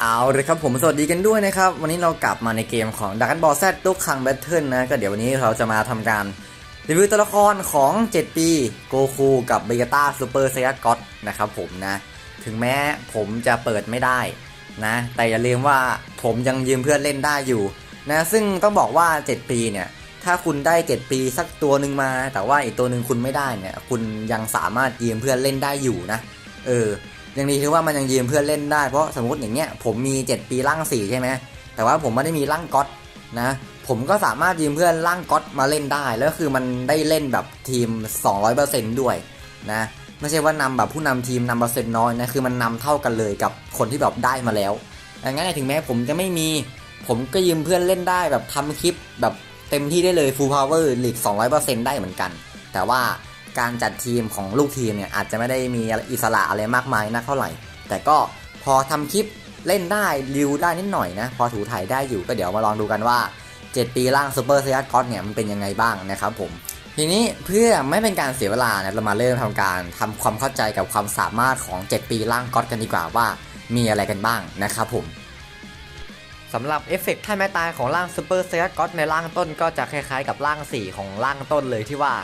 เอาเลยครับผมสวัสดีกันด้วยนะครับ วันนี้เรากลับมาในเกมของ Dragon Ball Z ตุกคังแบทเทิลนะ ก็เดี๋ยววันนี้เราจะมาทำการ รีวิวตัวละครของ 7 ปีโกคูกับเบ g ต้าซูเปอร์ไซย g ก็ตนะครับผมนะ ถึงแม้ผมจะเปิดไม่ได้นะ แต่อย่าลืมว่าผมยังยืมเพื่อนเล่นได้อยู่นะซึ่งต้องบอกว่า 7 ปีเนี่ย ถ้าคุณได้ 7 ปีสักตัวหนึ่งมา แต่ว่าอีกตัวหนึ่งคุณไม่ได้เนี่ย คุณยังสามารถยืมเพื่อนเล่นได้อยู่นะ เออ ยังดีที่ว่ามันยังยืมเพื่อนเล่นได้ เพราะสมมติอย่างเงี้ยผมมี 7 ปีร่าง4ใช่ไหมแต่ว่าผมไม่ได้มีร่างก๊อตนะผมก็สามารถยืมเพื่อนร่างก๊อตมาเล่นได้ แล้วคือมันได้เล่นแบบทีม 200%ด้วยนะไม่ใช่ว่านำแบบผู้นำทีมนำเปอร์เซ็นต์น้อยนะคือมันนำเท่ากันเลยกับคนที่แบบได้มาแล้วดังนั้นถึงแม้ผมจะไม่มี ผมก็ยืมเพื่อนเล่นได้แบบทำคลิปแบบเต็มที่ได้เลย full power หลีก200%ได้เหมือนกัน แต่ว่า การจัดทีมของลูกทีมเนี่ยอาจจะไม่ได้มีอิสระอะไรมากมายนักเท่าไหร่ แต่ก็พอทำคลิปเล่นได้ริวได้นิดหน่อยนะ พอถูถ่ายได้อยู่ก็เดี๋ยวมาลองดูกันว่า 7 ปีล่างซูเปอร์ซียร์ก็อตเนี่ยมันเป็นยังไงบ้างนะครับผม ทีนี้เพื่อไม่เป็นการเสียเวลานะเรามาเริ่มทำการทำความเข้าใจกับความสามารถของ 7 ปีล่างก็อตกันดีกว่าว่ามีอะไรกันบ้างนะครับผมสำหรับเอฟเฟกต์ท่าไม้ตายของร่างซูเปอร์เซียร์ก็อตในร่างต้นก็จะคล้ายๆ กับร่าง 4 ของร่างต้นเลยที่ว่า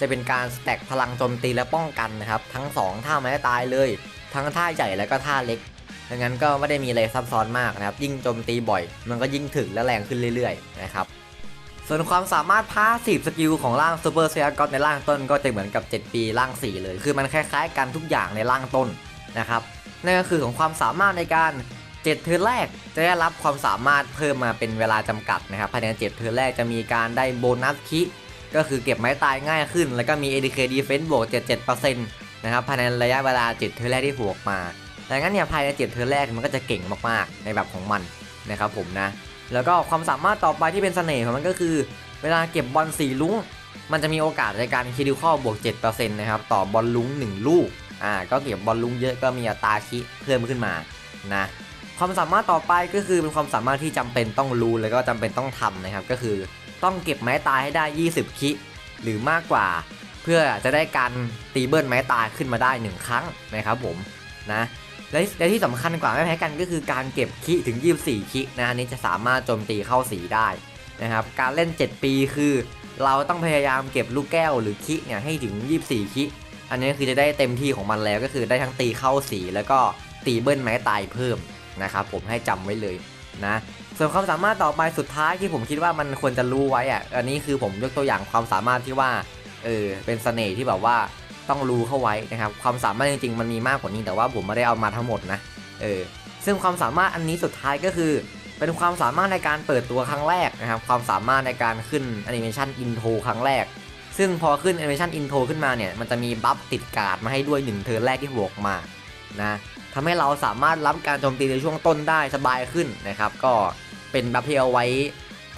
จะเป็นการสแต็กพลังโจมตีและป้องกันนะครับทั้ง 2 ท่าไม้ตายเลย ทั้งท่าใหญ่และก็ท่าเล็กดังนั้นก็ไม่ได้มีอะไรซับซ้อนมากนะครับ ยิ่งโจมตีบ่อย มันก็ยิ่งถึกและแรงขึ้นเรื่อยๆนะครับส่วนความสามารถพาสีสกิลของร่างซูเปอร์เซก็ในร่างต้นก็จะเหมือนกับ 7 ปีร่าง 4 เลย คือมันคล้ายๆ กันทุกอย่างในร่างต้นนะครับนั่นก็คือของความสามารถในการ7เทิร์นแรกจะได้รับความสามารถเพิ่มมาเป็นเวลาจำกัดนะครับภายใน7เทิร์นแรกจะมีการได้โบนัสคิ ก็คือเก็บไม้ตายง่ายขึ้น แล้วก็มี ADK Defense บวก 77%นะครับภายในระยะเวลา 7 เทิร์แรกที่บวกมาดังนั้นเนี่ยภายใน 7 เทิร์แรกมันก็จะเก่งมากๆ ในแบบของมันนะครับผมนะ แล้วก็ความสามารถต่อไปที่เป็นเสน่ห์ของมันก็คือ เวลาเก็บบอลสีลุ้ง มันจะมีโอกาสในการคิดิคอบวก 7%นะครับต่อบอลลุ้ง 1 ลูก อ่าก็เก็บบอลลุ้งเยอะก็มีอัตราคิเพิ่มขึ้นมานะความสามารถต่อไปก็คือเป็นความสามารถที่จำเป็นต้องรู้แล้วก็จำเป็นต้องทำนะครับก็คือ ต้องเก็บไม้ตายให้ได้ 20 คิ หรือมากกว่า เพื่อจะได้การตีเบิลไม้ตายขึ้นมาได้ 1 ครั้งนะครับผมนะและและที่สำคัญกว่าไม่แพ้กันก็คือการเก็บคิถึง 24 คินะอันนี้จะสามารถโจมตีเข้าสีได้นะครับการเล่น 7 ปีคือ เราต้องพยายามเก็บลูกแก้วหรือคิเนี่ยให้ถึง 24 คิอันนี้คือจะได้เต็มที่ของมันแล้วก็คือได้ทั้งตีเข้าสีแล้วก็ตีเบิ้ลไม้ตายเพิ่มนะครับผมให้จำไว้เลย นะส่วนความสามารถต่อไปสุดท้ายที่ผมคิดว่ามันควรจะรู้ไว้อะอันนี้คือผมยกตัวอย่างความสามารถที่ว่าเออเป็นเสน่ห์ที่แบบว่าต้องรู้เข้าไว้นะครับความสามารถจริงๆมันมีมากกว่านี้แต่ว่าผมไม่ได้เอามาทั้งหมดนะเออซึ่งความสามารถอันนี้สุดท้ายก็คือ เป็นความสามารถในการเปิดตัวครั้งแรกนะครับความสามารถในการขึ้นแอนิเมชันอินโทรครั้งแรก ซึ่งพอขึ้นแอนิเมชันอินโทรขึ้นมาเนี่ยมันจะมีบัฟติดการ์ดมาให้ด้วยหนึ่งเทิร์นแรกที่บวกมานะ ทำให้เราสามารถรับการโจมตีในช่วงต้นได้สบายขึ้นนะครับ ก็เป็นบัฟที่เอาไว้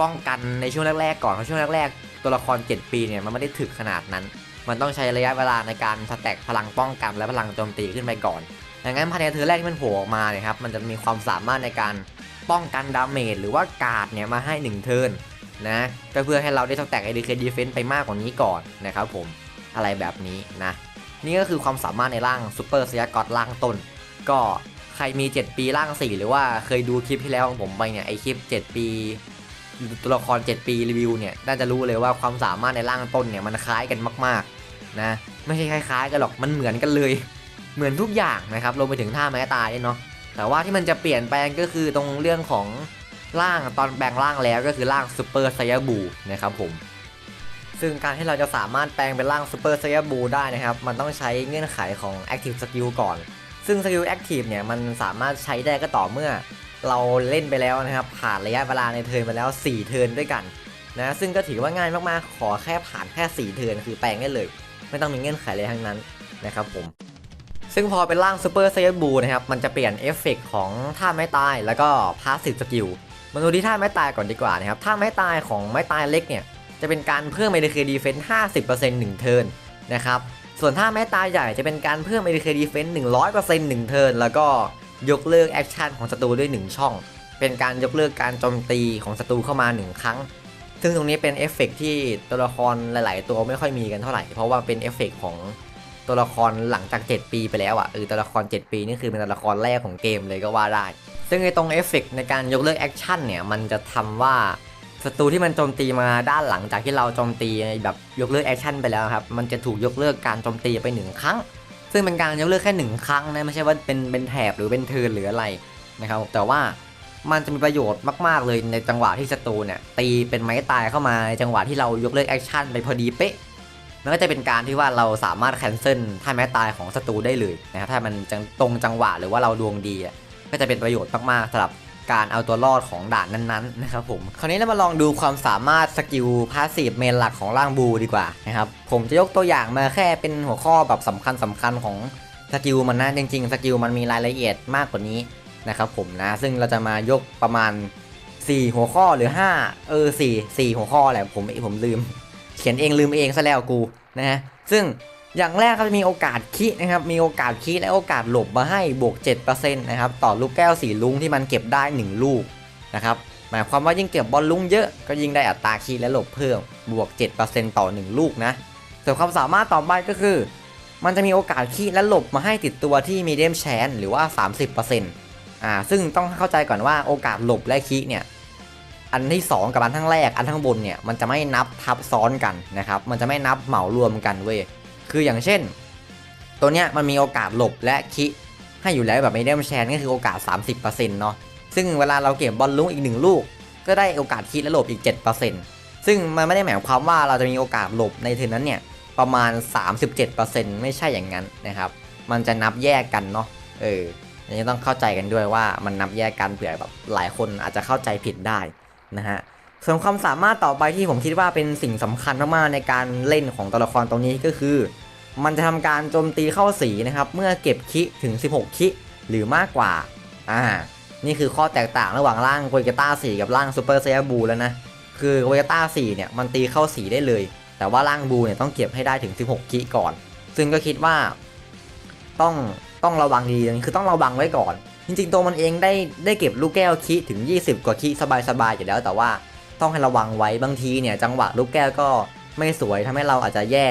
ป้องกันในช่วงแรกๆก่อนเพราะช่วงแรกๆ ตัวละคร 7 ปีเนี่ยมันไม่ได้ถึกขนาดนั้น มันต้องใช้ระยะเวลาในการสแต็กพลังป้องกันและพลังโจมตีขึ้นไปก่อนดังนั้นภายในเทอร์แรกที่มันโผล่ออกมาเนี่ยครับมันจะมีความสามารถในการป้องกันดาเมจหรือว่าการ์ดเนี่ยมาให้ 1 เทิร์นนะก็เพื่อให้เราได้สแต็ก ADK Defense ไปมากกว่านี้ก่อนนะครับผมอะไรแบบนี้นะนี่ก็คือความสามารถในร่างซูเปอร์สยากอตร่างต้น ก็ใครมี 7 ปีร่าง4หรือว่าเคยดูคลิปที่แล้วของผมไปเนี่ยไอคลิป 7 ปีตัวละคร 7 ปีรีวิวเนี่ยน่าจะรู้เลยว่าความสามารถในร่างต้นเนี่ยมันคล้ายกันมากๆนะไม่ใช่คล้ายๆกันหรอกมันเหมือนกันเลย เหมือนทุกอย่างนะครับรวมไปถึงท่าไม้ตายด้วยเนาะแต่ว่าที่มันจะเปลี่ยนแปลงก็คือตรงเรื่องของร่างตอนแปลงร่างแล้วก็คือร่างซูเปอร์ไซยาบูนะครับผมซึ่งการที่เราจะสามารถแปลงเป็นร่างซูเปอร์ไซยาบูได้นะครับ มันต้องใช้เงื่อนไขของ Active Skill ก่อน ซึ่งสกิลแอคทีฟเนี่ยมันสามารถใช้ได้ก็ต่อเมื่อ เราเล่นไปแล้วนะครับ ผ่านระยะเวลาในเทิร์นไปแล้ว 4 เทิร์นด้วยกันนะซึ่งก็ถือว่าง่ายมากๆ ขอแค่ผ่านแค่ 4 เทิร์นคือแปลงได้เลย ไม่ต้องมีเงื่อนไขอะไรทั้งนั้นนะครับผมซึ่งพอเป็นร่างซูเปอร์ไซบูนะครับ มันจะเปลี่ยนเอฟเฟกของท่าไม้ตายแล้วก็พาสซีฟสกิลมาดูที่ท่าไม้ตายก่อนดีกว่านะครับ ท่าไม้ตายของไม้ตายเล็กเนี่ย จะเป็นการเพิ่ม ADK Defense 50% 1เทิร์นนะครับ ส่วนถ้าแม้ตาใหญ่จะเป็นการเพิ่ม ADK Defense 100% 1เทิร์นแล้วก็ยกเลิกแอคชั่นของศัตรูด้วย 1 ช่อง เป็นการยกเลิกการโจมตีของศัตรูเข้ามา 1 ครั้ง ซึ่งตรงนี้เป็นเอฟเฟกต์ที่ตัวละครหลาย ๆ ตัวไม่ค่อยมีกันเท่าไหร่ เพราะว่าเป็นเอฟเฟกต์ของตัวละครหลังจาก 7 ปีไปแล้วอะ่ะเออตัวละคร 7 ปีนี่คือเป็นตัวละครแรกของเกมเลยก็ว่าได้ ซึ่งไอ้ตรงเอฟเฟกต์ในการยกเลิกแอคชั่นเนี่ยมันจะทำว่า ศัตรูที่มันโจมตีมาด้านหลังจากที่เราโจมตีแบบยกเลิกแอคชั่นไปแล้วครับ มันจะถูกยกเลิกการโจมตีไปหนึ่งครั้ง ซึ่งเป็นการยกเลิกแค่หนึ่งครั้งนะไม่ใช่ว่าเป็นเป็นแถบหรือเป็นเทิร์นหรืออะไรนะครับ แต่ว่ามันจะมีประโยชน์มากๆเลยในจังหวะที่ศัตรูเนี่ยตีเป็นไม้ตายเข้ามาในจังหวะที่เรายกเลิกแอคชั่นไปพอดีเป๊ะมันก็จะเป็นการที่ว่าเราสามารถแคนเซิลท่าแม้ตายของศัตรูได้เลยนะครับถ้ามันตรงจังหวะหรือว่าเราดวงดีก็จะเป็นประโยชน์มากๆสำหรับ การเอาตัวรอดของด่านนั้นๆนะครับผมคราวนี้เรามาลองดูความสามารถสกิลพาสซีฟเมนหลักของร่างบูดีกว่านะครับผมจะยกตัวอย่างมาแค่เป็นหัวข้อแบบสำคัญสคัญของสกิลมันนะจริงๆสกิลมันมีรายละเอียดมากกว่านี้นะครับผมนะซึ่งเราจะมายกประมาณ 4 หัวข้อหรือ 5 เออ 4 4 หัวข้อแหละผมผมลืม เขียนเองลืมเองซะแล้วกูนะฮะซึ่ง อย่างแรกก็จะมีโอกาสคินะครับ มีโอกาสคิและโอกาสหลบมาให้บวก7%นะครับ ต่อลูกแก้วสีลุงที่มันเก็บได้ 1 ลูกนะครับ หมายความว่ายิ่งเก็บบอลลุงเยอะ ก็ยิ่งได้อัตราคิและหลบเพิ่ม บวก 7%ต่อ 1 ลูกนะ ส่วนความสามารถต่อไปก็คือ มันจะมีโอกาสคิและหลบมาให้ติดตัวที่มีเดียมแชนหรือว่า 30%อ่า ซึ่งต้องเข้าใจก่อนว่าโอกาสหลบและคิเนี่ย อันที่ 2 กับอันทั้งแรก อันทั้งบนเนี่ย มันจะไม่นับทับซ้อนกันนะครับ มันจะไม่นับเหมารวมกันเว้ย คืออย่างเช่น ตัวเนี้ยมันมีโอกาสหลบและคิให้อยู่แล้วแบบไม่ได้มแชนก็คือโอกาส 30%เนาะซึ่งเวลาเราเก็บบอลลุ้งอีกหนึ่งลูก ก็ได้โอกาสคิและหลบอีก 7%ซึ่งมันไม่ได้หมายความว่าเราจะมีโอกาสหลบในเทอร์นั้นเนี่ยประมาณ 37%ไม่ใช่อย่างนั้นนะครับ มันจะนับแยกกันเนาะเอออันนี้ต้องเข้าใจกันด้วยว่ามันนับแยกกันเผื่อแบบหลายคนอาจจะเข้าใจผิดได้นะฮะส่วนความสามารถต่อไปที่ผมคิดว่าเป็นสิ่งสำคัญมากๆในการเล่นของตัวละครตรงนี้ก็คือ มันจะทำการโจมตีเข้าสีนะครับ เมื่อเก็บคิถึง 16 คิหรือมากกว่า อ่า นี่คือข้อแตกต่างระหว่างร่างโกเกต้า4กับร่างซูเปอร์เซียบูแล้วนะ คือโกเกต้า4เนี่ยมันตีเข้าสีได้เลย แต่ว่าร่างบูเนี่ยต้องเก็บให้ได้ถึง 16 คิก่อน ซึ่งก็คิดว่า ต้องต้องระวังดีคือต้องระวังไว้ก่อน จริงๆตัวมันเองได้ได้เก็บลูกแก้วคิถึง 20 กว่าคิสบายๆอยู่แล้ว แต่ว่าต้องให้ระวังไว้บางทีเนี่ยจังหวะลูกแก้วก็ไม่สวยทำให้เราอาจจะแย่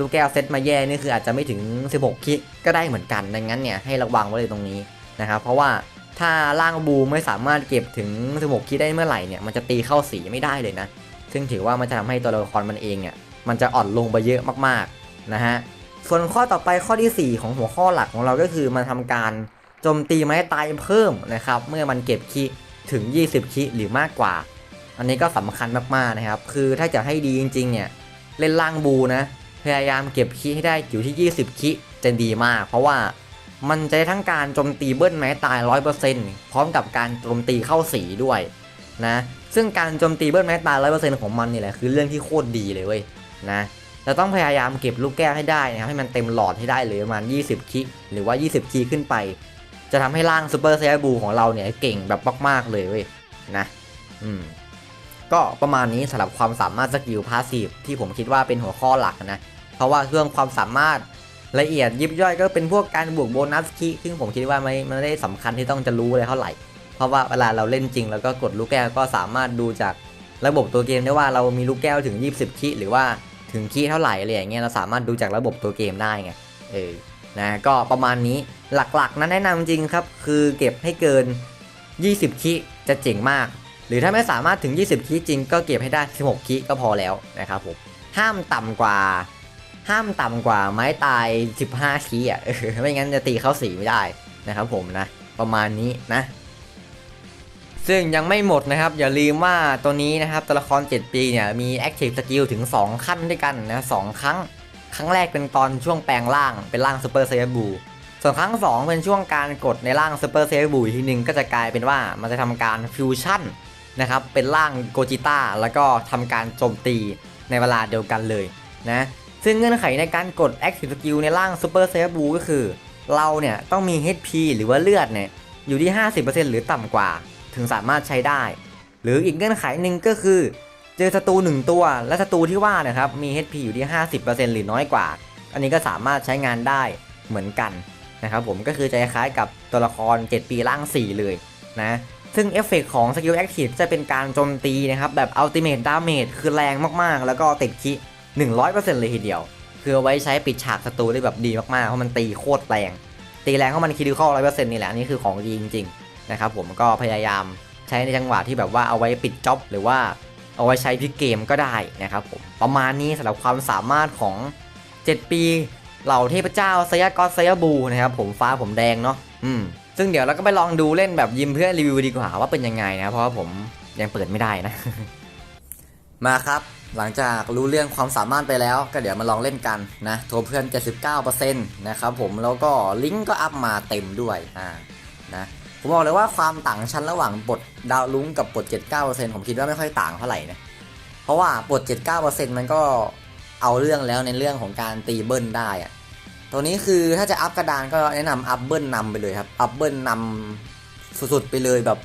ลูกแก้วเซตมาแย่นี่คืออาจจะไม่ถึง 16 คิก็ได้เหมือนกันดังนั้นเนี่ยให้ระวังไว้เลยตรงนี้นะครับเพราะว่าถ้าร่างบูไม่สามารถเก็บถึง 16 คิได้เมื่อไหร่เนี่ยมันจะตีเข้าสีไม่ได้เลยนะ ซึ่งถือว่ามันจะทำให้ตัวละครมันเองเนี่ยมันจะอ่อนลงไปเยอะมากๆนะฮะส่วนข้อต่อไปข้อที่ 4 ของหัวข้อหลักของเราก็คือมันทำการโจมตีไม้ตายเพิ่มนะครับเมื่อมันเก็บคิถึง 20 คิหรือมากกว่า อันนี้ก็สำคัญมากๆนะครับ คือถ้าจะให้ดีจริงๆเนี่ยเล่นล่างบูนะ พยายามเก็บคิให้ได้อยู่ที่ 20คิจะดีมาก เพราะว่ามันจะได้ทั้งการโจมตีเบิ้ลไม้ตาย 100%พร้อมกับการโจมตีเข้าสีด้วยนะซึ่งการโจมตีเบิ้ลไม้ตาย 100%ของมันนี่แหละคือเรื่องที่โคตรดีเลยเว้ยนะเราต้องพยายามเก็บลูกแก้วให้ได้นะครับให้มันเต็มหลอดให้ได้เลยประมาณ 20คิหรือว่า 20คิขึ้นไป จะทำให้ร่างซูเปอร์ไซบูของเราเนี่ยเก่งแบบมากๆเลยเว้ยนะอืม ก็ประมาณนี้สำหรับความสามารถสกิลพาสซีฟที่ผมคิดว่าเป็นหัวข้อหลักนะ เพราะว่าเรื่องความสามารถละเอียดยิบย่อยก็เป็นพวกการบวกโบนัสคีซึ่งผมคิดว่าไม่ไม่ได้สำคัญที่ต้องจะรู้เลยเท่าไหร่ เพราะว่าเวลาเราเล่นจริง แล้วก็กดลูกแก้วก็สามารถดูจากระบบตัวเกมได้ว่าเรามีลูกแก้วถึง 20 คีหรือว่าถึงคีเท่าไหร่อะไรอย่างเงี้ยเราสามารถดูจากระบบตัวเกมได้ไงเออนะก็ประมาณนี้หลักๆนั้นแนะนำจริงครับ คือเก็บให้เกิน 20 คีจะเจ๋งมาก หรือถ้าไม่สามารถถึง 20 คีจริงก็เก็บให้ได้ 16 คีก็พอแล้วนะครับผมห้ามต่ำกว่า ห้ามต่ำกว่าไม้ตาย 15 คีอะไม่งั้นจะตีเข้าสีไม่ได้นะครับผมนะ ประมาณนี้นะ ซึ่งยังไม่หมดนะครับ อย่าลืมว่าตัวนี้นะครับตัวละคร 7 ปีเนี่ยมี Active Skill ถึง 2 ขั้นด้วยกันนะสองครั้ง ครั้งแรกเป็นตอนช่วงแปลงร่างเป็นร่าง Super Saiyan Blue ส่วนครั้ง 2 เป็นช่วงการกดในร่าง Super Saiyan Blue อีกทีหนึ่งก็จะกลายเป็นว่ามันจะทำการฟิวชั่น นะครับเป็นร่างโกจิต้าแล้วก็ทำการโจมตีในเวลาเดียวกันเลยนะซึ่งเงื่อนไขในการกด Active Skill ในร่าง Super Saiyan Blue ก็คือ เราเนี่ยต้องมี HP หรือว่าเลือดเนี่ยอยู่ที่ 50%หรือต่ำกว่า ถึงสามารถใช้ได้ หรืออีกเงื่อนไขหนึ่งก็คือ เจอศัตรูหนึ่งตัวและศัตรูที่ว่านะครับมี HP อยู่ที่ 50%หรือน้อยกว่า อันนี้ก็สามารถใช้งานได้เหมือนกันนะครับผมก็คือจะคล้ายกับตัวละคร 7 ปีร่าง 4 เลยนะ ซึ่งเอฟเฟกของสกิลแอคทีฟจะเป็นการโจมตีนะครับ แบบอัลติเม e ดาเมจคือแรงมากๆ แล้วก็ติดคิ100%เลยทีเดียว คือเอาไว้ใช้ปิดฉากศัตรูได้แบบดีมากๆ เพราะมันตีโคตรแรง ตีแรงเพราะมันคิดิคอลร้อยเปอร์เซ็นต์นี่แหละอันนี่คือของดีจริงๆนะครับผมก็พยายามใช้ในจังหวะที่แบบว่าเอาไว้ปิดจ็อบหรือว่าเอาไว้ใช้พิกเกมก็ได้นะครับผมประมาณนี้สำหรับความสามารถของ 7 ปีเหล่าเทพเจ้าไซยากอสไซยาบูนะครับผมฟ้าผมแดงเนาะอืม ซึ่งเดี๋ยวเราก็ไปลองดูเล่นแบบยิมเพื่อรีวิวดีกว่าว่าเป็นยังไงนะเพราะว่าผมยังเปิดไม่ได้นะ มาครับหลังจากรู้เรื่องความสามารถไปแล้ว ก็เดี๋ยวมาลองเล่นกันนะโทรเพื่อน 79%นะครับผมแล้วก็ลิงก์ก็อัพมาเต็มด้วยอ่านะผมบอกเลยว่าความต่างชั้นระหว่างบทดาวลุ้งกับบท 79%ผมคิดว่าไม่ค่อยต่างเท่าไหร่นะเพราะว่าบท 79%มันก็เอาเรื่องแล้วในเรื่องของการตีเบิ้ลได้อะ ตัวนี้คือถ้าจะอัพกระดานก็แนะนำอัพเบิ้ลนำไปเลยครับ อัพเบิ้ลนำสุดๆไปเลยแบบ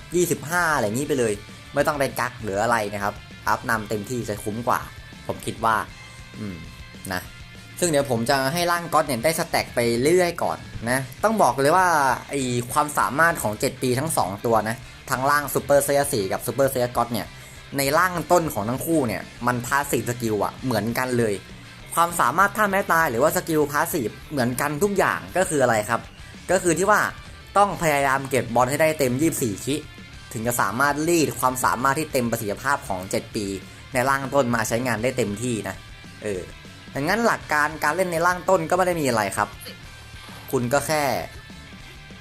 25 อะไรอย่างนี้ไปเลย ไม่ต้องไปกักหรืออะไรนะครับ อัพนำเต็มที่จะคุ้มกว่า ผมคิดว่า อืม นะ ซึ่งเดี๋ยวผมจะให้ร่างก๊อตเนี่ยได้สแต็กไปเรื่อยๆก่อนนะ ต้องบอกเลยว่าไอความสามารถของ 7 ปีทั้ง 2 ตัวนะ ทั้งร่างซูเปอร์เซียสีกับซูเปอร์เซียก๊อตเนี่ย ในร่างต้นของทั้งคู่เนี่ย มันพาสซีสกิลอะเหมือนกันเลย ความสามารถท่าแม้ตายหรือว่าสกิลพาสซีฟเหมือนกันทุกอย่างก็คืออะไรครับ ก็คือที่ว่าต้องพยายามเก็บบอลให้ได้เต็ม 24 ชิ ถึงจะสามารถรีดความสามารถที่เต็มประสิทธิภาพของ 7 ปี ในร่างต้นมาใช้งานได้เต็มที่นะ เออดังนั้นหลักการการเล่นในร่างต้นก็ไม่ได้มีอะไรครับ คุณก็แค่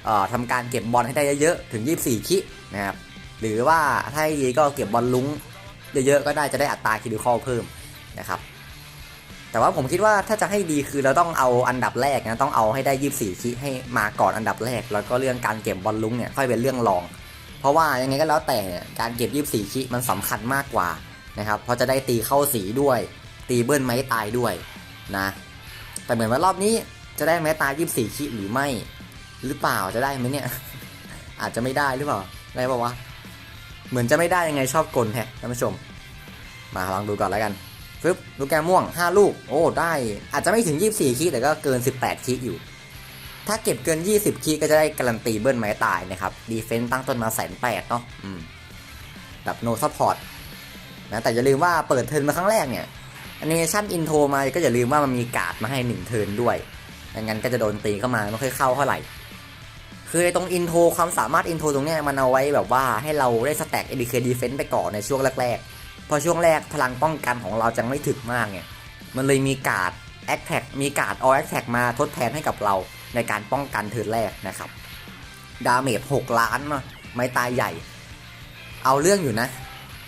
อ่อทำการเก็บบอลให้ได้เยอะๆถึง 24 คินะครับ หรือว่าถ้าดีก็เก็บบอลลุ้งเยอะๆก็ได้จะได้อัตราคิดิคอลเพิ่มนะครับ แต่ว่าผมคิดว่าถ้าจะให้ดีคือเราต้องเอาอันดับแรกนะต้องเอาให้ได้ 24คิให้มาก่อนอันดับแรก แล้วก็เรื่องการเก็บบอลลุ้งเนี่ยค่อยเป็นเรื่องรอง เพราะว่ายังไงก็แล้วแต่การเก็บ 24คิมันสำคัญมากกว่านะครับเพราะจะได้ตีเข้าสีด้วย ตีเบิ้ลไม้ตายด้วยนะแต่เหมือนว่ารอบนี้จะได้ไม้ตาย 24คิหรือไม่หรือเปล่าจะได้ไหมเนี่ย อาจจะไม่ได้หรือเปล่าได้ป่าวะเหมือนจะไม่ได้ยังไงชอบกลแฮะท่านผู้ชม มาลองดูก่อนแล้วกัน ฟึบลูกแกม่วง 5 ลูก โอ้ ได้ อาจจะไม่ถึง 24คิแต่ก็เกิน 18คิอยู่ ถ้าเก็บเกิน 20 คีย์ก็จะได้การันตีเบิ้ลไม้ตายนะครับ ดีเฟนต์ตั้งต้นมาแสนแปดเนาะแบบโนซัพพอร์ตนะแต่อย่าลืมว่าเปิดเทิร์นมาครั้งแรกเนี่ยแอนิเมชันอินโทรมาก็อย่าลืมว่ามันมีการ์ดมาให้ 1 เทิร์นด้วยไม่งั้นก็จะโดนตีเข้ามาไม่ค่อยเข้าเท่าไหร่คือตรงอินโทรความสามารถอินโทรตรงเนี้ยมันเอาไว้แบบว่าให้เราได้สแต็กเอดีเคดีเฟนต์ไปก่อนในช่วงแรกๆ พอช่วงแรกพลังป้องกันของเราจะไม่ถึกมากเนี่ยมันเลยมีการ์ดแอคแท็กมีการ์ดออแอคแท็กมาทดแทนให้กับเราในการป้องกันเทิร์นแรกนะครับ ดาเมจ6ล้านเนาไม้ตายใหญ่ เอาเรื่องอยู่นะ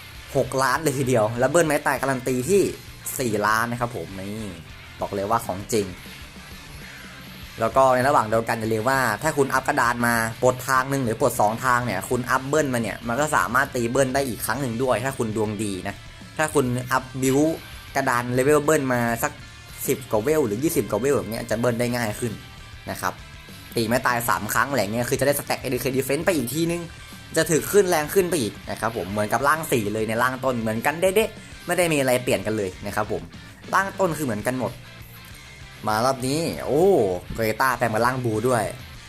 6 ล้านเลยทีเดียว แล้วเบิ้ลไม้ตายการันตีที่ 4 ล้านนะครับผมนี่บอกเลยว่าของจริง แล้วก็ในระหว่างเดียวกันอย่าลืมว่าถ้าคุณอัพกระดานมาปลดทางหนึ่งหรือปลด2 ทางเนี่ยคุณอัพเบิ้ลมาเนี่ยมันก็สามารถตีเบิ้ลได้อีกครั้งหนึ่งด้วย ถ้าคุณดวงดีนะถ้าคุณอัพบิวกระดานเลเวลเบิ้ลมาสัก 10กว่าเวลหรือ 20กว่าเวลแบบเนี้ยจะเบิ้ลได้ง่ายขึ้นนะครับตีไม่ตาย 3 ครั้งอะไรเงี้ยคือจะได้สแต็กเอดีเคดีเฟนต์ไปอีกทีนึง จะถือขึ้นแรงขึ้นไปอีกนะครับผมเหมือนกับร่าง4เลยในร่างต้นเหมือนกันเด๊ะไม่ได้มีอะไรเปลี่ยนกันเลยนะครับผมร่างต้นคือเหมือนกันหมด มารอบนี้ โอ้โกเอต้าแปลงมาร่างบูด้วย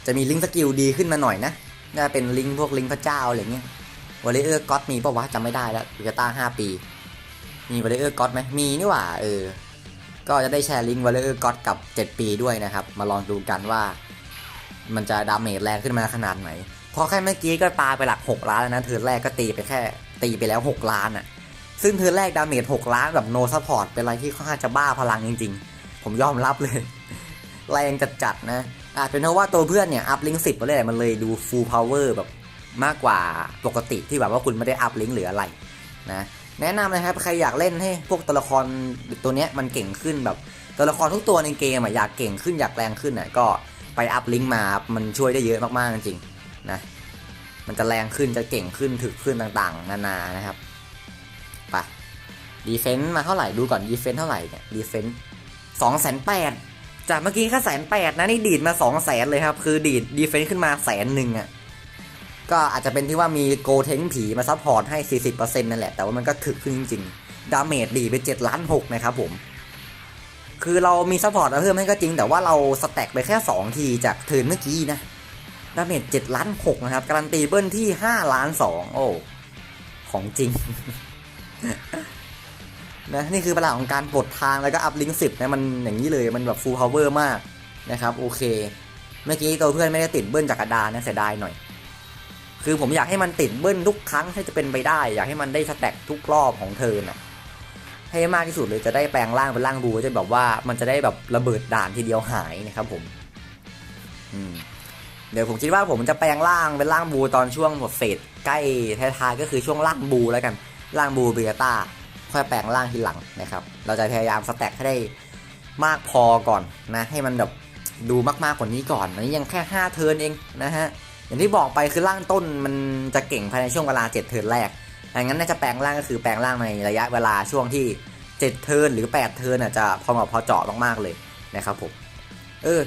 จะมีลิงสกิลดีขึ้นมาหน่อยนะน่าเป็นลิงพวกลิงพระเจ้าอะไรเงี้ยวอลเลเออร์ก็อตมีปะวะจำไม่ได้แล้วโกเอต้าห้าปี มีวอลเลเออร์ก็อตไหมมีนี่หว่าเออก็จะได้แชร์ลิงวอลเลอร์ก็อตกับ 7 ปีด้วยนะครับ มาลองดูกันว่า มันจะดาเมจแรงขึ้นมาขนาดไหนเพราะแค่เมื่อกี้ก็ปาไปหลัก 6 ล้านแล้วนะเทิร์นแรกก็ตีไปแค่ตีไปแล้ว 6 ล้านอะ่ะ ซึ่งเทิร์นแรกดาเมจ6ล้านแบบโนซัพพอร์ตเป็นอะไรที่ค่อนข้างจะบ้าพลังจริง ๆ ผมยอมรับเลย แรงจัดๆนะอาจเป็นเพราะว่าตัวเพื่อนเนี่ยอัพลิงก์สิบมาเลยมันเลยดูฟูลพาวเวอร์แบบมากกว่าปกติที่แบบว่าคุณไม่ได้อัพลิงก์หรืออะไรนะแนะนำนะครับใครอยากเล่นให้พวกตัวละครตัวเนี้ยมันเก่งขึ้นแบบตัวละครทุกตัวในเกมอะอยากเก่งขึ้นอยากแรงขึ้นอะก็ไปอัพลิงก์มา มันช่วยได้เยอะมากๆจริงๆนะมันจะแรงขึ้นจะเก่งขึ้นถึกขึ้นต่างๆ นานานะครับไปดีเฟนต์มาเท่าไหร่ดูก่อนดีเฟนต์เท่าไหร่เนี่ยดีเฟนต์ สองแสนแปดจากเมื่อกี้แค่แสนแปดนะนี่ดีดมาสองแสนเลยครับ คือดีดดีเฟนต์ขึ้นมาแสนหนึ่งอะก็อาจจะเป็นที่ว่ามีโกเทงผีมาซัพพอร์ตให้ 40%นั่นแหละ แต่ว่ามันก็ถึกขึ้นจริงๆ ดาเมจดีไป7ล้าน6นะครับผม คือเรามีซัพพอร์ตมาเพิ่มให้ก็จริง แต่ว่าเราสแต็กไปแค่ 2 ทีจากเทินเมื่อกี้นะ ดาเมจ7ล้าน6นะครับ การันตีเบิ้ลที่ 5 ล้าน 2 โอ้ ของจริง นะนี่คือพลังของการปลดทางแล้วก็อัพลิงก์สิบนะมันอย่างนี้เลยมันแบบฟูลพาวเวอร์มากนะครับโอเค เมื่อกี้ตัวเพื่อนไม่ได้ติดเบิ้ลจากกระดานนะเสียดายหน่อย คือผมอยากให้มันติดเบิ้ลทุกครั้งให้จะเป็นไปได้ อยากให้มันได้สแต็กทุกรอบของเธอน่ะให้มากที่สุดเลยจะได้แปลงร่างเป็นร่างบูจะแบบว่ามันจะได้แบบระเบิดด่านทีเดียวหายนะครับผมอืมเดี๋ยวผมคิดว่าผมจะแปลงร่างเป็นร่างบูตอนช่วงหมดเฟสใกล้ท้ายๆก็คือช่วงร่างบูแล้วกันร่างบูเบียต้า ค่อยแปลงร่างทีหลังนะครับ เราจะพยายามสแต็กให้ได้มากพอก่อนนะ ให้มันแบบดูมากๆกว่านี้ก่อนอันนี้ยังแค่ 5 เทิร์นเองนะฮะ อย่างที่บอกไปคือร่างต้นมันจะเก่งภายในช่วงเวลา 7 เทิร์นแรกดังนั้นน่าจะแปลงร่างก็คือแปลงร่างในระยะเวลาช่วงที่ 7 เทิร์นหรือ 8 เทิร์นอะจะพอเหมาะพอเจาะมากๆเลยนะครับผม เออ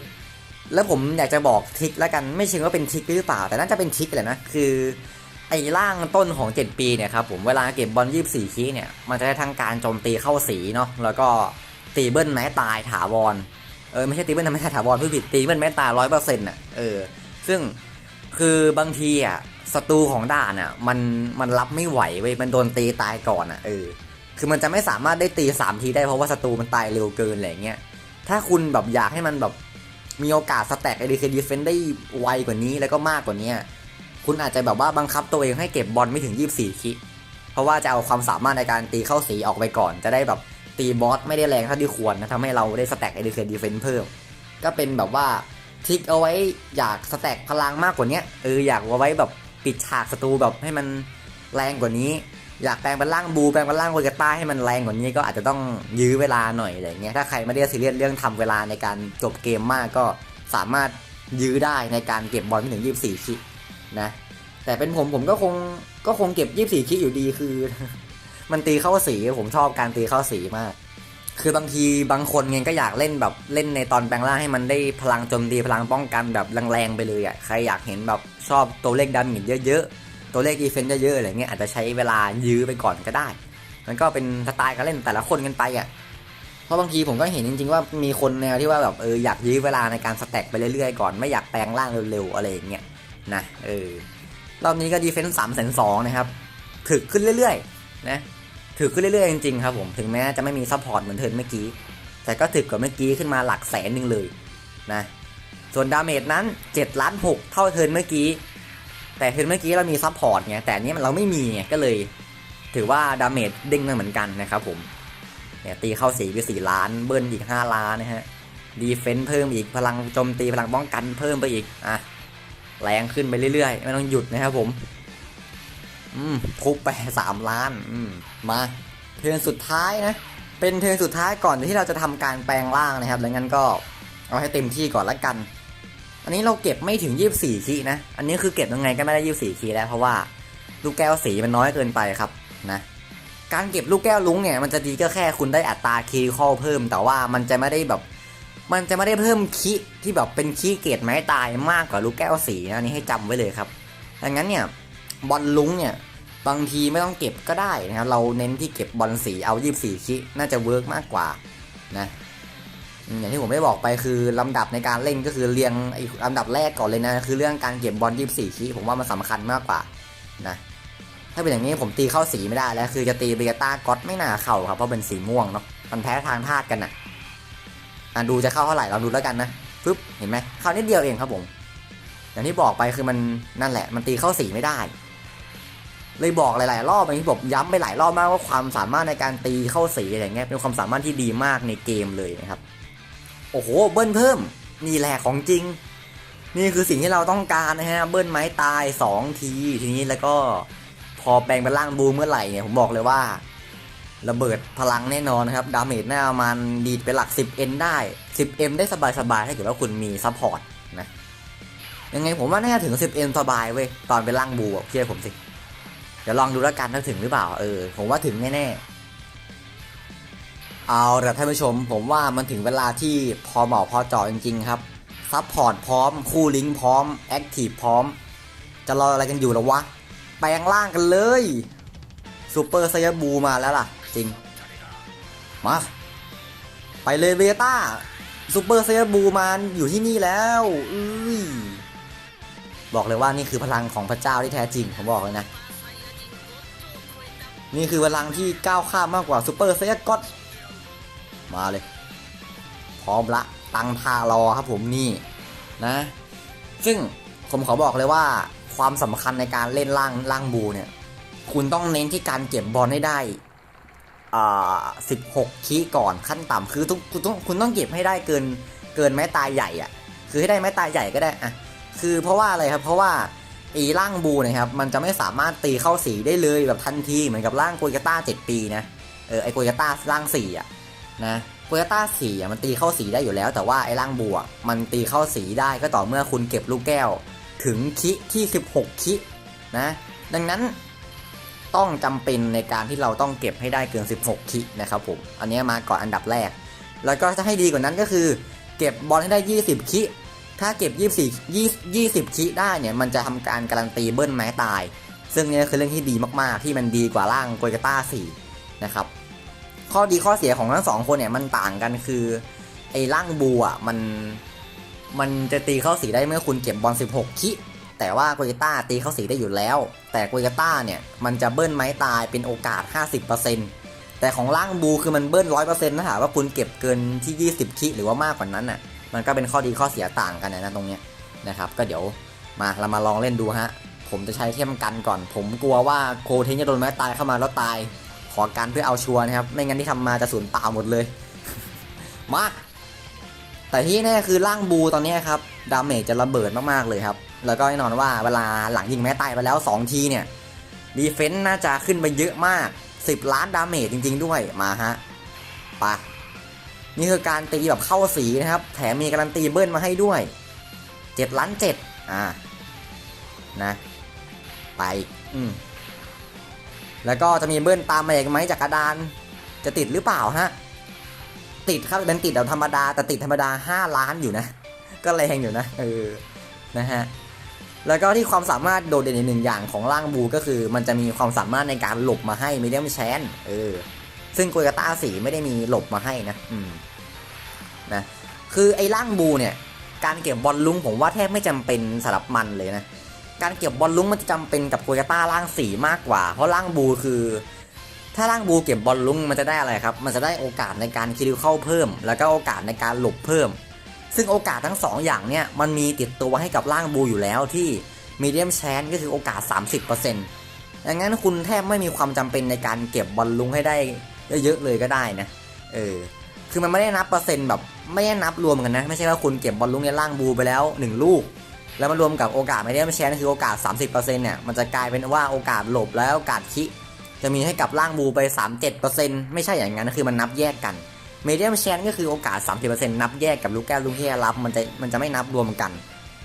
แล้วผมอยากจะบอกทริคแล้วกัน ไม่เชิงว่าเป็นทริคหรือเปล่า แต่น่าจะเป็นทริคแหละนะ คือ ไอ้ร่างต้นของ 7 ปีเนี่ยครับผมเวลาเก็บบอล24คีเนี่ยมันจะได้ทั้งการโจมตีเข้าสีเนาะแล้วก็ตีเบิ้ลแม้ตายถาวรเออไม่ใช่ตีเบิ้ลทำไม่ใช่ถาวรผู้ผิดตีเบิ้ลแม้ตายร้อยเปอร์เซ็นต์อะเออซึ่งคือบางทีอะศัตรูของด่านอะมันมันรับไม่ไหวเว้ยมันโดนตีตายก่อนอะเออคือมันจะไม่สามารถได้ตีสามทีได้เพราะว่าศัตรูมันตายเร็วเกินอะไรเงี้ยถ้าคุณแบบอยากให้มันแบบมีโอกาสสแต็กไอเดียเคดีเฟนได้ไวกว่านี้แล้วก็มากกว่านี้ คุณอาจจะแบบว่าบังคับตัวเองให้เก็บบอลไม่ถึง 24 คิเพราะว่าจะเอาความสามารถในการตีเข้าสีออกไปก่อน จะได้แบบตีบอสไม่ได้แรงเท่าที่ควรนะทำให้เราได้สแต็กไอเดีเคดีเฟนเพิ่ม ก็เป็นแบบว่าทิกเอาไว้อยากสแต็กพลังมากกว่านี้เอออยากเอาไว้แบบปิดฉากศัตรูแบบให้มันแรงกว่านี้ อยากแปลงเป็นร่างบูแปลงเป็นร่างเวกต้าให้มันแรงกว่านี้ก็อาจจะต้องยื้อเวลาหน่อยอะไรเงี้ยถ้าใครไม่ได้ซีเรียสเรื่องทำเวลาในการจบเกมมากก็สามารถยื้อได้ในการเก็บบอลไม่ถึง 24คิ นะ แต่เป็นผมผมก็คงก็คงเก็บ24คิอยู่ดีคือ มันตีเข้าสีผมชอบการตีเข้าสีมาก คือบางทีบางคนเงก็อยากเล่นแบบเล่นในตอนแปลงร่างให้มันได้พลังโจมตีพลังป้องกันแบบแรงๆไปเลยอะใครอยากเห็นแบบชอบตัวเลขดันมิดเยอะๆตัวเลขดีเฟนต์เยอะๆอะไรเงี้ยอาจจะใช้เวลายื้อไปก่อนก็ได้ มันก็เป็นสไตล์การเล่นแต่ละคนกันไปอะเพราะบางทีผมก็เห็นจริงๆว่ามีคนแนวที่ว่าแบบเอออยากยื้อเวลาในการสแต็กไปเรื่อยๆก่อนไม่อยากแปลงร่างเร็วๆอะไรอย่างเงี้ย นะเออรอบนี้ก็ดีเฟนส์สามแสนสองนะครับถึกขึ้นเรื่อยๆนะถึกขึ้นเรื่อยๆจริงๆครับผมถึงแม้จะไม่มีซัพพอร์ตเหมือนเทินเมื่อกี้ แต่ก็ถึกกว่าเมื่อกี้ขึ้นมาหลักแสนหนึ่งเลยนะส่วนดาเมจนั้น7ล้าน6เท่าเทินเมื่อกี้ แต่เทินเมื่อกี้เรามีซัพพอร์ตไงแต่อันนี้เราไม่มีไงก็เลย ถือว่าดาเมจเด้งมาเหมือนกันนะครับผมเนี่ยตีเข้าสีไปสี่ล้านเบิ้ลอีก 5 ล้านนะฮะดีเฟนต์เพิ่มอีกพลังโจมตีพลังป้องกันเพิ่มไปอีกอะ แรงขึ้นไปเรื่อยๆ ไม่ต้องหยุดนะครับผม อืมทุบไปสามล้าน อืมมาเทิร์นสุดท้ายนะ เป็นเทิร์นสุดท้ายก่อนที่เราจะทำการแปลงร่างนะครับแล้วงั้นก็เอาให้เต็มที่ก่อนละกัน อันนี้เราเก็บไม่ถึง 24คีนะ อันนี้คือเก็บยังไงก็ไม่ได้ 24คีแล้วเพราะว่าลูกแก้วสีมันน้อยเกินไปครับนะ การเก็บลูกแก้วลุงเนี่ยมันจะดีก็แค่คุณได้อัตราคีย์คอลเพิ่ม แต่ว่ามันจะไม่ได้แบบ มันจะไม่ได้เพิ่มคีที่แบบเป็นคีเกรดไม้ตายมากกว่าลูกแก้วสีนะนี้ให้จำไว้เลยครับดังนั้นเนี่ยบอลลุงเนี่ยบางทีไม่ต้องเก็บก็ได้นะครับเราเน้นที่เก็บบอลสีเอา24คีย์น่าจะเวิร์กมากกว่านะอย่างที่ผมได้บอกไปคือลำดับในการเล่นก็คือเรียงไอ้ลำดับแรกก่อนเลยนะคือเรื่องการเก็บบอล24คีย์ผมว่ามันสำคัญมากกว่านะถ้าเป็นอย่างนี้ผมตีเข้าสีไม่ได้แล้ว คือจะตีเบต้าก็อตไม่น่าเข้าครับเพราะเป็นสีม่วงเนาะมันแพ้ทางธาตุกันน่ะะดูจะเข้าเท่าไหร่เราดูแล้วกันนะปึ๊บเห็นไหมเข้านิดเดียวเองครับผม อย่างที่บอกไปคือมันนั่นแหละ มันตีเข้าสีไม่ได้ เลยบอกหลายๆรอบอย่างที่ผมย้ำไปหลายรอบมากว่าความสามารถในการตีเข้าสีอะไรเงี้ยเป็นความสามารถที่ดีมากในเกมเลยนะครับ โอ้โหเบิ้ลเพิ่มนี่แหละของจริง นี่คือสิ่งที่เราต้องการนะฮะเบิ้ลไม้ตายสองที ทีนี้แล้วก็พอแปลงเป็นร่างบูเมื่อไหร่เนี่ยผมบอกเลยว่า ระเบิดพลังแน่นอนนะครับ ดาเมจน่าประมันดีดไปหลัก 10M ได้ 10M ได้สบายๆถ้าเกิดว่าคุณมีซัพพอร์ตนะ ยังไงผมว่าน่าจะถึง 10M สบายเว้ย ตอนเป็นร่างบูอะเชื่อผมสิ เดี๋ยวลองดูแล้วกันถ้าถึงหรือเปล่า เออ ผมว่าถึงแน่ๆ เอาละท่านผู้ชม ผมว่ามันถึงเวลาที่พอเหมาะพอเจาะจริงๆครับ ซัพพอร์ตพร้อม คู่ลิงก์พร้อม แอคทีฟพร้อม จะรออะไรกันอยู่แล้วะ แปลงร่างกันเลยซูเปอร์ไซยบูมาแล้วล่ะ จริง มา ไปเลยเวต้าซูเปอร์ไซยบูมาอยู่ที่นี่แล้วอุ้ยบอกเลยว่านี่คือพลังของพระเจ้าที่แท้จริง ผมบอกเลยนะ นี่คือพลังที่ก้าวข้ามมากกว่าซูเปอร์ไซยก็ตมาเลย พร้อมละ ตังทารอครับผมนี่นะ ซึ่งผมขอบอกเลยว่าความสำคัญในการเล่นล่างล่างบูเนี่ย คุณต้องเน้นที่การเก็บบอลให้ได้ สิบหกคีก่อนขั้นต่ำคือทุกคุณต้องคุณต้องเก็บให้ได้เกินเกินไม้ตายใหญ่อะคือให้ได้ไม้ตายใหญ่ก็ได้อะคือเพราะว่าอะไรครับเพราะว่าอ้ร่างบูนะครับมันจะไม่สามารถตีเข้าสีได้เลยแบบทันทีเหมือนกับร่างโกยกาต้าเจ็ดปีนะเออไอ้โกยกาต้าร่างสี่อะนะโกยกาต้าสี่อะมันตีเข้าสีได้อยู่แล้ว แต่ว่าไอ้ร่างบูอะมันตีเข้าสีได้ก็ต่อเมื่อคุณเก็บลูกแก้ว ถึงคิที่ 16 คินะ ดังนั้น ต้องจำเป็นในการที่เราต้องเก็บให้ได้เกิน 16 คินะครับผมอันนี้มาก่อนอันดับแรก แล้วก็ถ้าให้ดีกว่านั้นก็คือ เก็บบอลให้ได้ 20 คิถ้าเก็บ 24 20 20คิได้เนี่ยมันจะทำการการันตีเบิ้ลไม้ตาย ซึ่งเนี่ยคือเรื่องที่ดีมากๆ ที่มันดีกว่าร่างโกยกาต้า4นะครับข้อดีข้อเสียของทั้งสองคนเนี่ยมันต่างกันคือไอ้ร่างบูอะมันมันจะตีเข้าสีได้เมื่อคุณเก็บบอล 16 คิ แต่ว่าโกยต้าตีเข้าสีได้อยู่แล้ว แต่โกยต้าเนี่ยมันจะเบิ้ลไม้ตายเป็นโอกาส 50%แต่ของล่างบูคือมันเบิ้ล100%นะหาว่าคุณเก็บเกินที่ 20 คิหรือว่ามากกว่านั้นน่ะ มันก็เป็นข้อดีข้อเสียต่างกันนะตรงเนี้ยนะครับ ก็เดี๋ยวมาเรามาลองเล่นดูฮะ ผมจะใช้เข้มกันก่อน ผมกลัวว่าโคเทนจะโดนไม้ตายเข้ามาแล้วตาย ขอกันเพื่อเอาชัวร์นะครับ ไม่งั้นที่ทำมาจะสูญเปล่าหมดเลย มาแต่ที่แน่คือร่างบูตอนนี้ครับดาเมจจะระเบิดมากๆเลยครับ แล้วก็แน่นอนว่าเวลาหลังยิงแม้ตายไปแล้ว 2 ทีเนี่ยดีเฟนต์น่าจะขึ้นไปเยอะมาก 10 ล้านดาเมจจริง ๆ ด้วยมาฮะปะนี่คือการตีแบบเข้าสีนะครับ แถมมีการันตีเบิ้ลมาให้ด้วย 7 ล้าน 7 อ่านะไปอืมแล้วก็จะมีเบิ้ลตามมาอีกไหมจากกระดาน จะติดหรือเปล่าฮะติดครับเป็นติดแบบธรรมดาแต่ติดธรรมดา 5 ล้านอยู่นะ ก็แรงอยู่นะเออนะฮะ แล้วก็ที่ความสามารถโดดเด่นอีกหนึ่งอย่างของร่างบูก็คือ มันจะมีความสามารถในการหลบมาให้มีเดียมแชนเออซึ่งโกยกาต้าสีไม่ได้มีหลบมาให้นะอืมนะคือไอ้ร่างบูเนี่ยการเก็บบอลลุงผมว่าแทบไม่จำเป็นสำหรับมันเลยนะการเก็บบอลลุงมันจะจำเป็นกับโกยาต้าร่างสีมากกว่า เพราะร่างบูคือ ถ้าร่างบูเก็บบอลลุงมันจะได้อะไรครับ มันจะได้โอกาสในการคิริวเข้าเพิ่ม แล้วก็โอกาสในการหลบเพิ่ม ซึ่งโอกาสทั้ง 2 อย่างเนี่ยมันมีติดตัวให้กับร่างบูอยู่แล้วที่มีเดียมแชนก็คือโอกาส 30%ดังนั้นคุณแทบไม่มีความจำเป็นในการเก็บบอลลุงให้ได้เยอะๆเลยก็ได้นะ เออ คือมันไม่ได้นับเปอร์เซ็นต์แบบไม่ได้นับรวมกันนะ ไม่ใช่ว่าคุณเก็บบอลลุงในร่างบูไปแล้ว 1 ลูก แล้วมารวมกับโอกาสไม่ได้ไม่แชร์คือโอกาส 30%เนี่ย มันจะกลายเป็นว่าโอกาสหลบและโอกาสคิ จะมีให้กับร่างบูไป 37%ไม่ใช่อย่างนั้น คือมันนับแยกกัน เมเดียมแชนก็คือโอกาส 30%นับแยกกับลูกแก้วลูกที่ได้รับมันจะมันจะไม่นับรวมกัน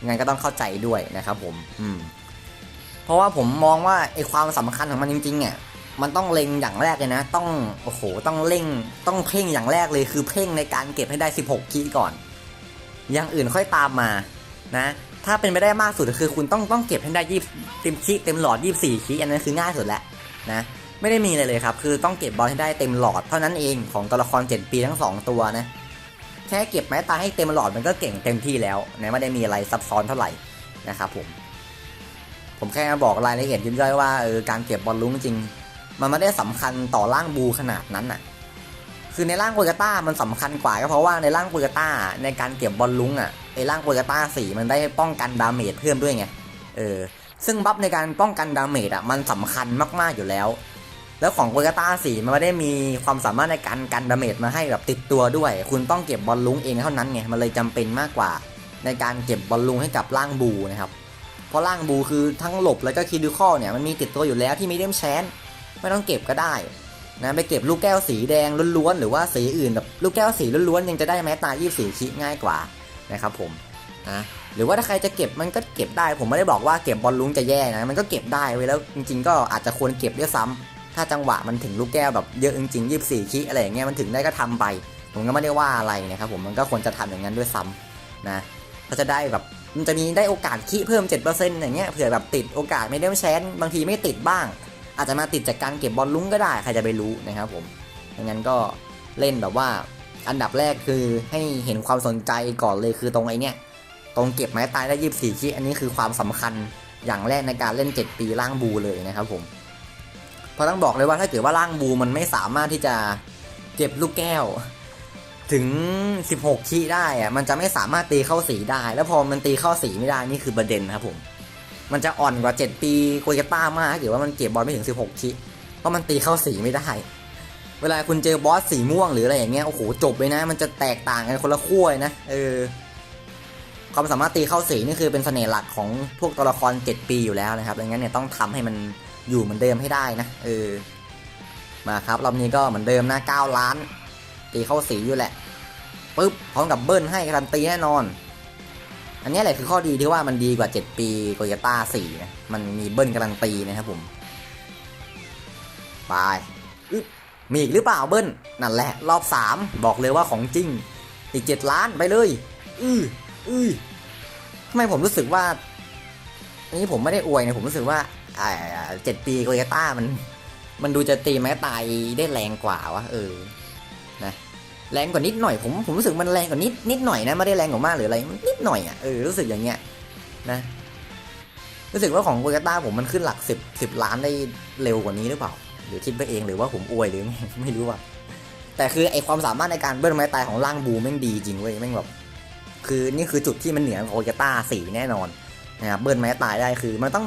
งั้นก็ต้องเข้าใจด้วยนะครับผมอืมเพราะว่าผมมองว่าไอความสำคัญของมันจริงๆเนี่ยมันต้องเล็งอย่างแรกเลยนะ ต้องโอ้โหต้องเร่งต้องเพ่งอย่างแรกเลยคือเพ่งในการเก็บให้ได้ 16คีก่อน อย่างอื่นค่อยตามมานะถ้าเป็นไปได้มากสุดคือคุณต้องต้องเก็บให้ได้ยี่เต็มคีเต็มหลอดยี่สี่คีอันนั้นคือง่ายสุดแล้วนะ ไม่ได้มีอะไรเลยครับ คือต้องเก็บบอลให้ได้เต็มหลอดเท่านั้นเองของตัวละคร 7 ปีทั้ง 2 ตัวนะ แค่เก็บไม้ตาให้เต็มหลอดมันก็เก่งเต็มที่แล้วนะไม่ได้มีอะไรซับซ้อนเท่าไหร่นะครับผม ผมแค่บอกรายละเอียดยิบย่อยว่าเออการเก็บบอลลุ้งจริง มันไม่ได้สำคัญต่อร่างบูขนาดนั้นน่ะ คือในร่างโกยาต้ามันสำคัญกว่าก็เพราะว่าในร่างโกยาต้าในการเก็บบอลลุ้งอะไอร่างโกยาต้าสีมันได้ป้องกันดาเมจเพิ่มด้วยไง เออ ซึ่งบัฟในการป้องกันดาเมจอะมันสำคัญมากๆอยู่แล้ว แล้วของโกยาต้าสีมันไม่ได้มีความสามารถในการกันดาเมจมาให้แบบติดตัวด้วย คุณต้องเก็บบอลลุงเองเท่านั้นไงมันเลยจำเป็นมากกว่า ในการเก็บบอลลุงให้กับร่างบูนะครับเพราะร่างบูคือทั้งหลบแล้วก็คิดิคอลเนี่ยมันมีติดตัวอยู่แล้วที่มีเดียมแชนไม่ต้องเก็บก็ได้นะไปเก็บลูกแก้วสีแดงล้วนๆหรือว่าสีอื่นแบบลูกแก้วสีล้วนๆยังจะได้แม้ตาย24คิง่ายกว่านะครับผมนะหรือว่าถ้าใครจะเก็บมันก็เก็บได้ ผมไม่ได้บอกว่าเก็บบอลลุงจะแย่นะมันก็เก็บได้ไว้แล้วจริง ๆ ก็อาจจะควรเก็บด้วยซ้ำ ถ้าจังหวะมันถึงลูกแก้วแบบเยอะจริงๆยี่สี่คิอะไรอย่างเงี้ยมันถึงได้ก็ทำไป ผมก็ไม่ได้ว่าอะไรนะครับผมมันก็ควรจะทำอย่างนั้นด้วยซ้ำนะก็จะได้แบบมันจะมีได้โอกาสคิเพิ่ม 7%อย่างเงี้ยเผื่อแบบติดโอกาสไม่ได้แชนบางทีไม่ติดบ้าง อาจจะมาติดจากการเก็บบอลลุ้งก็ได้ ใครจะไปรู้นะครับผมดังนั้นก็เล่นแบบว่าอันดับแรกคือให้เห็นความสนใจก่อนเลยคือตรงไอ้เนี้ยตรงเก็บไม้ตายได้ยี่สี่คิอันนี้คือความสำคัญอย่างแรกในการเล่น 7 ปีล่างบูเลยนะครับผม เพราะต้องบอกเลยว่าถ้าเกิดว่าร่างบูมันไม่สามารถที่จะเก็บลูกแก้ว ถึง 16คีได้อะมันจะไม่สามารถตีเข้าสีได้ แล้วพอมันตีเข้าสีไม่ได้นี่คือประเด็นครับผม มันจะอ่อนกว่า 7 ปีโกยต้ามากถ้าเกิดว่ามันเก็บบอลไม่ถึง 16คิเพราะมันตีเข้าสีไม่ได้เวลาคุณเจอบอสสีม่วงหรืออะไรอย่างเงี้ยโอ้โหจบเลยนะ มันจะแตกต่างกันคนละขั้วเลยนะเออความสามารถตีเข้าสีนี่คือเป็นเสน่ห์หลักของพวกตัวละคร 7 ปีอยู่แล้วนะครับดังนั้นเนี่ยต้องทำให้มัน อยู่เหมือนเดิมให้ได้นะเออมาครับรอบนี้ก็เหมือนเดิมนะ9ล้าน ตีเข้าสีอยู่แหละปึ๊บพร้อมกับเบิ้ลให้การันตีแน่นอน อันนี้แหละคือข้อดีที่ว่ามันดีกว่า 7 ปีโกยต้า4นะมันมีเบิ้ลการันตีนะครับผมไปอึ๊บมีอีกหรือเปล่าเบิ้ลนั่นแหละรอบ 3 บอกเลยว่าของจริง อีก 7 ล้านไปเลย อืออือทำไมผมรู้สึกว่าอันนี้ผมไม่ได้อวยนะผมรู้สึกว่า เจ็ดปีโกโยต้ามัน มันดูจะตีไม้ตายได้แรงกว่าวะเออนะแรงกว่านิดหน่อยผมผมรู้สึกมันแรงกว่านิดนิดหน่อยนะไม่ได้แรงกว่ามากหรืออะไรมันนิดหน่อยอะเออรู้สึกอย่างเงี้ยนะรู้สึกว่าของโกโยต้าผมมันขึ้นหลักสิบสิบล้านได้เร็วกว่านี้หรือเปล่าหรือคิดไปเองหรือว่าผมอวยหรือไงไม่รู้อะแต่คือไอความสามารถในการเบิ้ลไม้ตายของร่างบูแม่งดีจริงเว้ยแม่งแบบคือนี่คือจุดที่มันเหนือโกโยต้าสี่แน่นอนนะครับเบิ้ลไม้ตายได้คือมันต้อง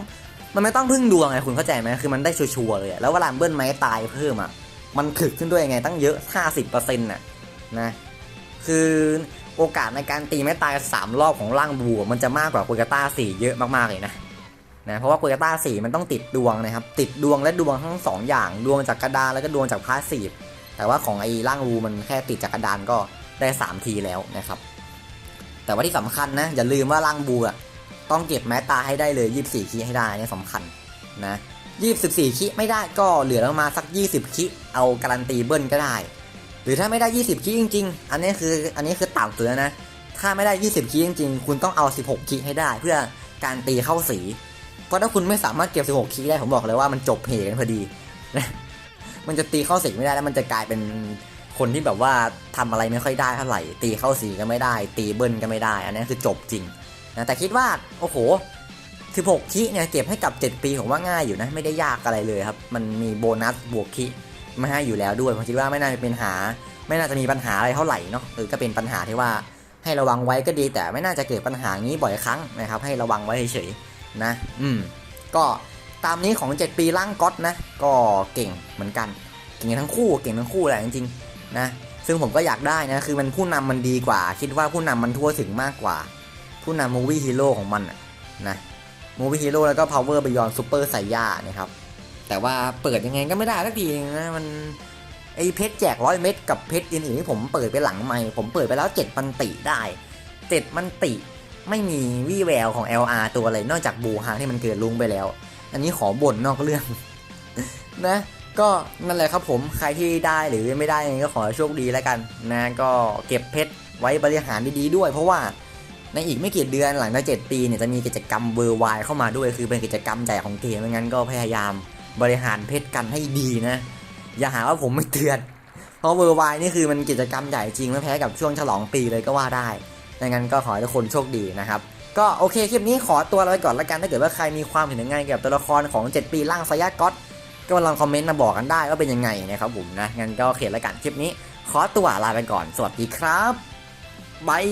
มันไม่ต้องพึ่งดวงไงคุณเข้าใจไหมคือมันได้ชัวร์ๆเลยอะแล้วเวลาเบิ้ลไม้ตายเพิ่มอะมันถึกขึ้นด้วยไงตั้งเยอะห้าสิบเปอร์เซ็นต์่ะนะคือโอกาสในการตีไม่ตาย 3 รอบของร่างบูอะมันจะมากกว่าโกยาต้า4เยอะมากๆเลยนะนะเพราะว่าโกยาต้า4มันต้องติดดวงนะครับติดดวงและดวงทั้งสองอย่างดวงจากกระดานแล้วก็ดวงจากพาสซีฟแต่ว่าของไอ้ร่างบูมันแค่ติดจากกระดานก็ได้ 3 ทีแล้วนะครับแต่ว่าที่สำคัญนะอย่าลืมว่าร่างบูอะ ต้องเก็บแม้ตาให้ได้เลย 24คีให้ได้เนี่ยสำคัญนะ24คีไม่ได้ก็เหลือประมาณสัก 20คีเอาการันตีเบิ้ลก็ได้ หรือถ้าไม่ได้ 20 คิจริง ๆ อันนี้คืออันนี้คือต่ำสุดแล้วนะ ถ้าไม่ได้ 20 คิจริง ๆ คุณต้องเอา 16 คิให้ได้ เพื่อการตีเข้าสี เพราะถ้าคุณไม่สามารถเก็บ 16 คิได้ผมบอกเลยว่ามันจบเพกันพอดีมันจะตีเข้าสีไม่ได้แล้วมันจะกลายเป็นคนที่แบบว่าทำอะไรไม่ค่อยได้เท่าไหร่ ตีเข้าสีก็ไม่ได้ ตีเบิ้ลก็ไม่ได้ อันนี้คือจบจริง นะแต่คิดว่าโอ้โห 16คิเนี่ยเก็บให้กับ 7 ปีผมว่าง่ายอยู่นะไม่ได้ยากอะไรเลยครับ มันมีโบนัสบวกคิม่ให้อยู่แล้วด้วยผมคิดว่าไม่น่าจะเป็นหา ไม่น่าจะมีปัญหาอะไรเท่าไหร่เนาะเออก็เป็นปัญหาที่ว่าให้ระวังไว้ก็ดี แต่ไม่น่าจะเกิดปัญหานี้บ่อยครั้งนะครับ ให้ระวังไว้เฉยๆนะ อืมก็ตามนี้ของ 7 ปีร่างก๊อตนะ ก็เก่งเหมือนกัน เก่งทั้งคู่เก่งทั้งคู่แหละจริงๆนะซึ่งผมก็อยากได้นะคือมันผู้นำมันดีกว่า คิดว่าผู้นำมันทั่วถึงมากกว่า ผู้นำมูวี่ฮีโร่ของมันนะมูวี่ฮีโร่แล้วก็ power beyond super ไซย่านะครับ แต่ว่าเปิดยังไงก็ไม่ได้สักทีนะมันไอเพชรแจกร้อยเม็ดกับเพชรอื่นๆที่ผมเปิดไปหลังไม่ ผมเปิดไปแล้วเจ็ดมันติได้เจ็ดมันติไม่มีวี่แววของ LR ตัวอะไรนอกจากบูฮางที่มันเกิดลุงไปแล้ว อันนี้ขอบ่นนอกเรื่อง นะ ก็นั่นแหละครับผมใครที่ได้หรือไม่ได้ก็ขอโชคดีแล้วกัน นะ ก็เก็บเพชรไว้บริหารดีๆด้วย เพราะว่า ในอีกไม่กี่เดือนหลังจากเจ็ดปีเนี่ยจะมีกิจกรรมเวอร์ไวเข้ามาด้วย คือเป็นกิจกรรมใหญ่ของเกมไม่งั้นก็พยายามบริหารเพชรกันให้ดีนะ อย่าหาว่าผมไม่เตือนเพราะเวอร์ไวนี่คือมันกิจกรรมใหญ่จริงไม่แพ้กับช่วงฉลองปีเลยก็ว่าได้ดังนั้นก็ขอให้ทุกคนโชคดีนะครับ ก็โอเคคลิปนี้ขอตัวลาไปก่อนละกันถ้าเกิดว่าใครมีความเห็นยังไงเกี่ยวกับตัวละครของ 7 ปีร่างไซยาก็อตก็มาลองคอมเมนต์มาบอกกันได้ว่าเป็นยังไงนะครับผมนะงั้นก็โอเคละกันคลิปนี้ ขอตัวลาไปก่อน สวัสดีครับบาย